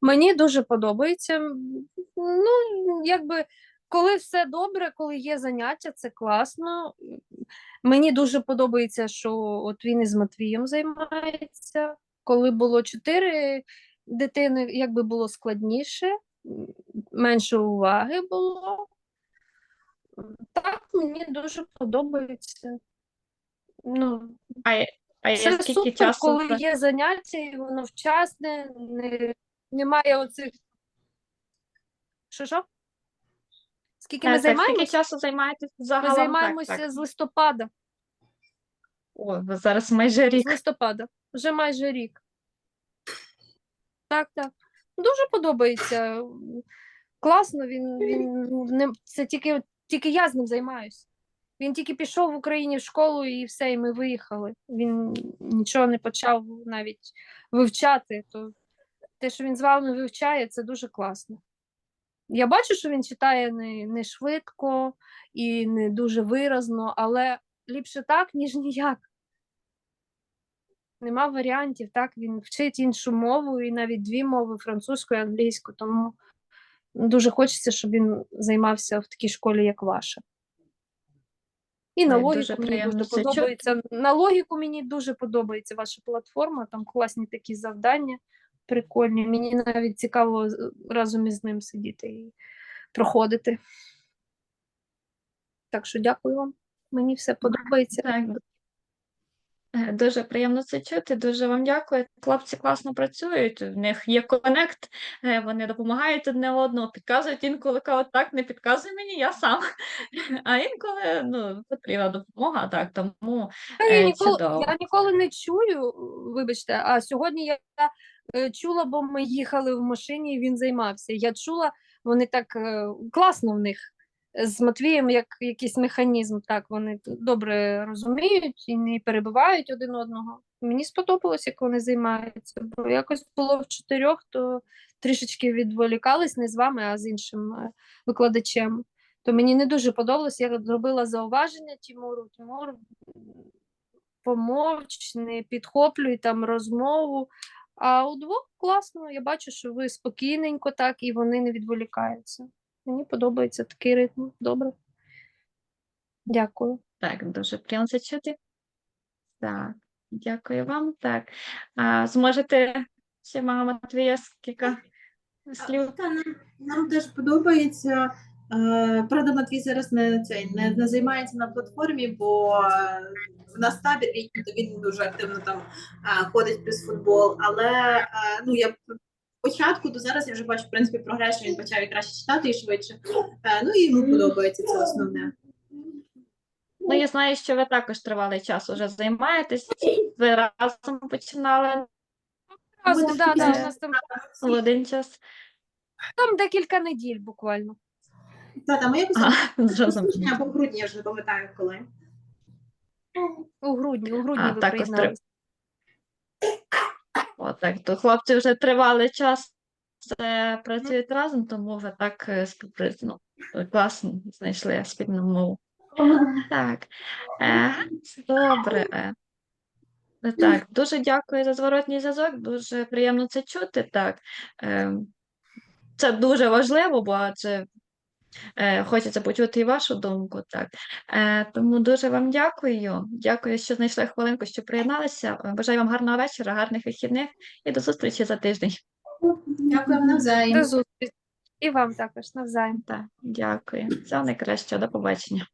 Мені дуже подобається. Ну, якби, коли все добре, коли є заняття, це класно. Мені дуже подобається, що от він із Матвієм займається. Коли було чотири дитини, якби було складніше, менше уваги було. Так, мені дуже подобається. Ну, А, а я це скільки супер, часу коли ви- є заняття, і воно вчасне, не, немає оцих. Що що? Скільки Е, ми так, скільки займаємося? часу займаєтесь Ми загалом? Так, займаємося з листопада. О, ви зараз майже рік. З листопада. Вже майже рік. Так, так. Дуже подобається. Класно, він, він не, це тільки, тільки я з ним займаюся. Він тільки пішов в Україні в школу і все, і ми виїхали. Він нічого не почав навіть вивчати. То те, що він з вами вивчає, це дуже класно. Я бачу, що він читає не, не швидко і не дуже виразно, але ліпше так, ніж ніяк. Нема варіантів, так? Він вчить іншу мову і навіть дві мови французьку і англійську, тому дуже хочеться, щоб він займався в такій школі, як ваша. І на логіку дуже мені дуже подобається. На логіку мені дуже подобається ваша платформа, там класні такі завдання, прикольні. Мені навіть цікаво разом із ним сидіти і проходити. Так що дякую вам. Мені все подобається. Е, Дуже приємно це чути, дуже вам дякую. Хлопці класно працюють, в них є конект, е, вони допомагають одне одному, підказують інколи кажуть, так, не підказуй мені, я сам. А інколи ну, потрібна допомога, так, тому я е, ніколи, чудово. я ніколи не чую, вибачте, а сьогодні я е, чула, бо ми їхали в машині, і він займався. Я чула, вони так класно в них з Матвієм, як якийсь механізм, так вони добре розуміють і не перебивають один одного. Мені сподобалось, як вони займаються, бо якось було в чотирьох, то трішечки відволікались не з вами, а з іншим е, викладачем. То мені не дуже подобалось, я зробила зауваження Тимуру. Тимур помовч, не підхоплюй там розмову. А удвох класно, я бачу, що ви спокійненько так і вони не відволікаються. Мені подобається такий ритм. Добре. Дякую. Так, дуже приємно це чути. Так, дякую вам. Так, а, зможете ще мама Матвія кілька слів? Та, нам, нам теж подобається. Е, Правда, Матвій зараз не, цей, не, не займається на платформі, бо е, в нас табір він дуже активно там е, ходить плюс футбол. Але е, ну, я спочатку до зараз я вже бачу в принципі прогрес, що він почав і краще читати і швидше. Е, Ну і йому подобається це основне. Ну, я знаю, що ви також тривалий час уже займаєтесь. Ви разом починали Разом, так да, да, у нас там, в один час. там декілька неділь буквально. Та, та, ми якось зрозуміло. або в грудні, я вже не пам'ятаю коли. У грудні, у грудні А, ви також приєдналися. От так, то хлопці вже тривалий час е, працюють разом, тому ви так е, ну, класно знайшли спільну мову. Так, е, добре. Е. Так, дуже дякую за зворотній зв'язок, дуже приємно це чути. Так, е, це дуже важливо, бо адже хочеться почути і вашу думку. Так, е, тому дуже вам дякую. Дякую, що знайшли хвилинку, що приєдналися. Е, Бажаю вам гарного вечора, гарних вихідних і до зустрічі за тиждень. Дякую навзаєм. До зустрічі. І вам також навзаєм. Так, дякую. Всього найкращого, до побачення.